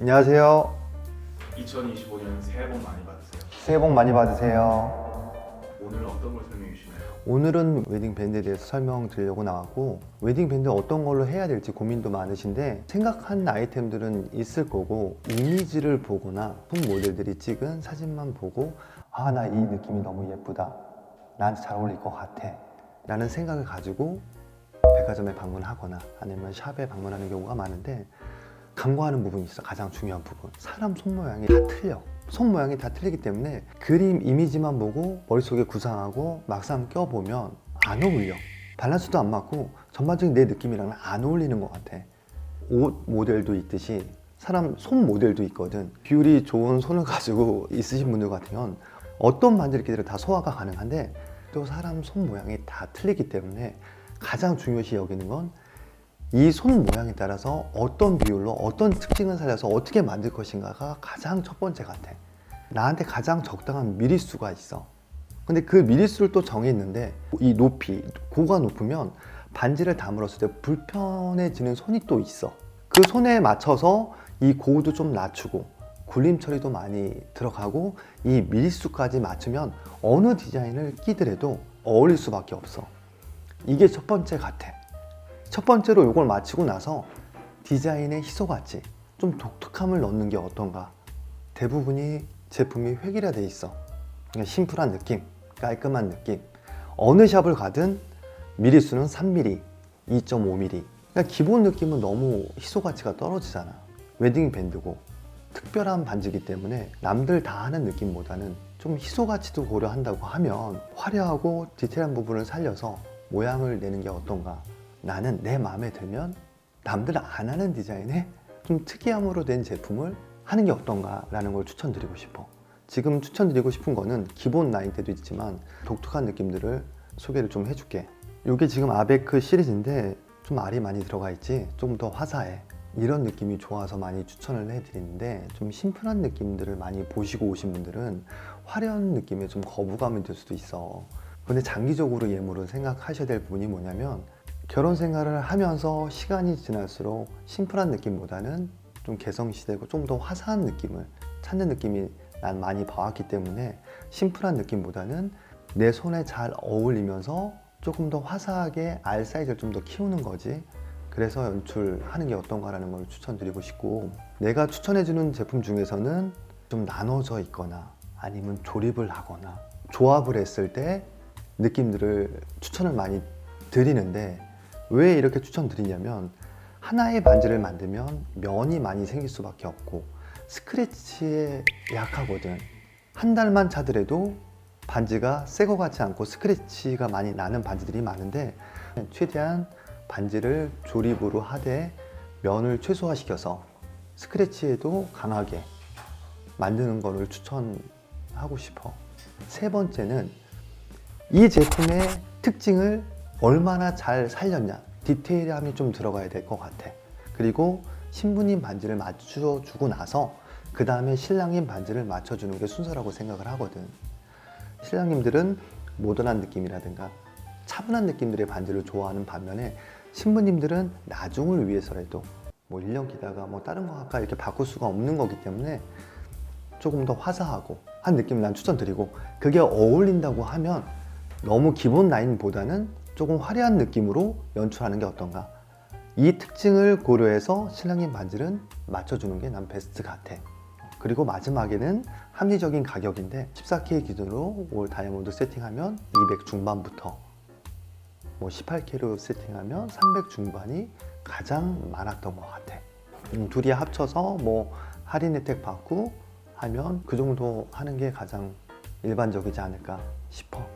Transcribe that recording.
안녕하세요. 2025년 새해 복 많이 받으세요. 새해 복 많이 받으세요. 오늘은 어떤 걸 설명해 주시나요? 오늘은 웨딩 밴드에 대해서 설명드리려고 나왔고 웨딩 밴드 어떤 걸로 해야 될지 고민도 많으신데 생각한 아이템들은 있을 거고 이미지를 보거나 품 모델들이 찍은 사진만 보고 아 나 이 느낌이 너무 예쁘다 나한테 잘 어울릴 것 같아 라는 생각을 가지고 백화점에 방문하거나 아니면 샵에 방문하는 경우가 많은데 간과하는 부분이 있어. 가장 중요한 부분. 사람 손 모양이 다 틀려. 손 모양이 다 틀리기 때문에 그림 이미지만 보고 머릿속에 구상하고 막상 껴보면 안 어울려. 밸런스도 안 맞고 전반적인 내 느낌이랑은 안 어울리는 것 같아. 옷 모델도 있듯이 사람 손 모델도 있거든. 비율이 좋은 손을 가지고 있으신 분들 같으면 어떤 만들기들은 다 소화가 가능한데 또 사람 손 모양이 다 틀리기 때문에 가장 중요시 여기는 건 이 손 모양에 따라서 어떤 비율로 어떤 특징을 살려서 어떻게 만들 것인가가 가장 첫 번째 같아. 나한테 가장 적당한 미리수가 있어. 근데 그 미리수를 또 정했는데 이 높이, 고가 높으면 반지를 담으렀을 때 불편해지는 손이 또 있어. 그 손에 맞춰서 이 고도 좀 낮추고 굴림 처리도 많이 들어가고 이 미리수까지 맞추면 어느 디자인을 끼더라도 어울릴 수밖에 없어. 이게 첫 번째 같아. 첫 번째로 이걸 마치고 나서 디자인의 희소같이 좀 독특함을 넣는 게 어떤가. 대부분이 제품이 획일화돼 있어. 그냥 심플한 느낌 깔끔한 느낌. 어느 샵을 가든 미리수는 3mm 2.5mm 그러니까 기본 느낌은 너무 희소가치가 떨어지잖아. 웨딩 밴드고. 특별한 반지기 때문에 남들 다 하는 느낌보다는 좀 희소가치도 고려한다고 하면 화려하고 디테일한 부분을 살려서 모양을 내는 게 어떤가 나는 내 마음에 들면 남들 안 하는 디자인에 좀 특이함으로 된 제품을 하는 게 어떤가라는 걸 추천드리고 싶어. 지금 추천드리고 싶은 거는 기본 라인 때도 있지만 독특한 느낌들을 소개를 좀 해줄게. 이게 지금 아베크 시리즈인데 좀 알이 많이 들어가 있지 좀 더 화사해. 이런 느낌이 좋아서 많이 추천을 해드리는데 좀 심플한 느낌들을 많이 보시고 오신 분들은 화려한 느낌에 좀 거부감이 들 수도 있어. 근데 장기적으로 예물을 생각하셔야 될 부분이 뭐냐면 결혼 생활을 하면서 시간이 지날수록 심플한 느낌보다는 좀 개성시되고 좀 더 화사한 느낌을 찾는 느낌이 난 많이 봐왔기 때문에 심플한 느낌보다는 내 손에 잘 어울리면서 조금 더 화사하게 알 사이즈를 좀 더 키우는 거지. 그래서 연출하는 게 어떤가라는 걸 추천드리고 싶고 내가 추천해주는 제품 중에서는 좀 나눠져 있거나 아니면 조립을 하거나 조합을 했을 때 느낌들을 추천을 많이 드리는데 왜 이렇게 추천드리냐면 하나의 반지를 만들면 면이 많이 생길 수밖에 없고 스크래치에 약하거든. 한 달만 차더라도 반지가 새거 같지 않고 스크래치가 많이 나는 반지들이 많은데 최대한 반지를 조립으로 하되 면을 최소화시켜서 스크래치에도 강하게 만드는 거를 추천하고 싶어. 세 번째는 이 제품의 특징을 얼마나 잘 살렸냐. 디테일함이 좀 들어가야 될 것 같아. 그리고 신부님 반지를 맞춰 주고 나서 그 다음에 신랑님 반지를 맞춰주는 게 순서라고 생각을 하거든. 신랑님들은 모던한 느낌이라든가 차분한 느낌들의 반지를 좋아하는 반면에 신부님들은 나중을 위해서라도 뭐 1년 기다가 뭐 다른 거 아까 이렇게 바꿀 수가 없는 거기 때문에 조금 더 화사하고 한 느낌을 난 추천드리고 그게 어울린다고 하면 너무 기본 라인보다는 조금 화려한 느낌으로 연출하는 게 어떤가? 이 특징을 고려해서 신랑님 반지는 맞춰주는 게 난 베스트 같아. 그리고 마지막에는 합리적인 가격인데 14K 기준으로 올 다이아몬드 세팅하면 200 중반부터 뭐 18K로 세팅하면 300 중반이 가장 많았던 것 같아. 음, 둘이 합쳐서 뭐 할인 혜택 받고 하면 그 정도 하는 게 가장 일반적이지 않을까 싶어